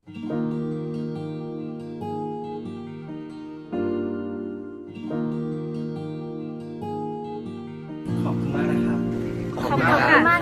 ขอบคุณมากนะครับ ขอบคุณมาก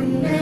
Amen.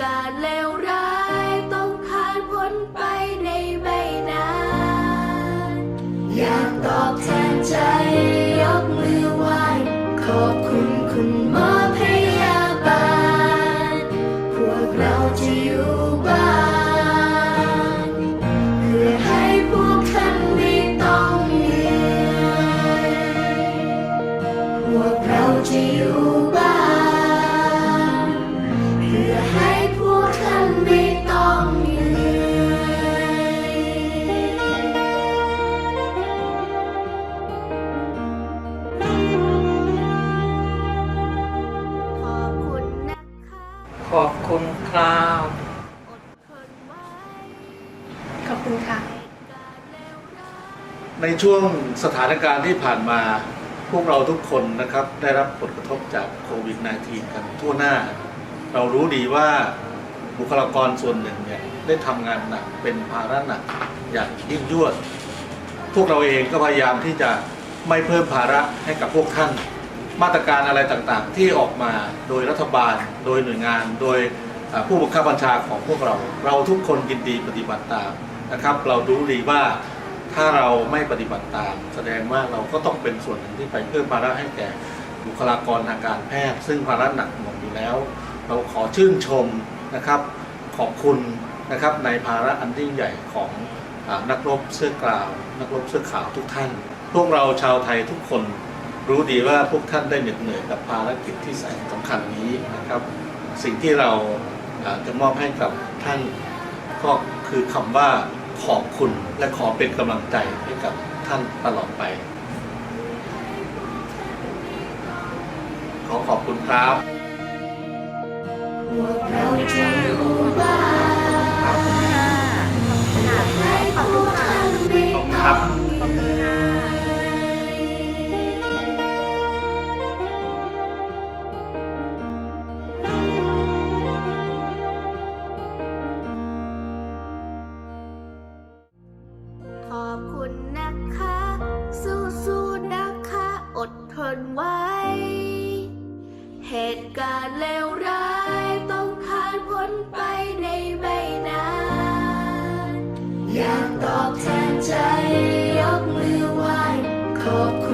กาศเลวร้ายต้องผ่านพ้นไปในไม่นานอยากตอบแทนใจยกมือไหว้ขอบคุณ ขอบคุณค่ะ ในช่วงสถานการณ์ที่ผ่านมา พวกเราทุกคนนะครับได้รับผลกระทบจากโควิด -19 กันทั่วหน้า เรารู้ดีว่าบุคลากรส่วนหนึ่งเนี่ยได้ทำงานหนักเป็นภาระหนักอย่างยิ่งยวด พวกเราเองก็พยายามที่จะไม่เพิ่มภาระให้กับพวกท่าน มาตรการอะไรต่างๆ ที่ออกมาโดยรัฐบาล โดยหน่วยงาน โดย ผู้บังคับบัญชาของพวกเรา เราทุกคนยินดีปฏิบัติตามนะครับ เรารู้ดีว่าถ้าเราไม่ปฏิบัติตาม แสดงว่าเราก็ต้องเป็นส่วนหนึ่งที่ไปเพิ่มภาระให้แก่บุคลากรทางการแพทย์ ซึ่งภาระหนักหน่วงอยู่แล้ว เราขอชื่นชมนะครับขอบคุณนะครับในภาระอันยิ่งใหญ่ของนักรบเสื้อกลาว นักรบเสื้อขาวทุกท่าน พวกเราชาวไทยทุกคนรู้ดีว่าพวกท่านได้เหน็ดเหนื่อยกับภารกิจที่แสนสำคัญนี้นะครับ สิ่งที่เรา จะมอบให้กับท่านก็คือคำว่าขอบคุณและขอเป็นกำลังใจให้กับท่านตลอดไป ขอขอบคุณครับเราจะรู้ว่า อยากตอบแทนใจยกมือไหว้ขอบคุณ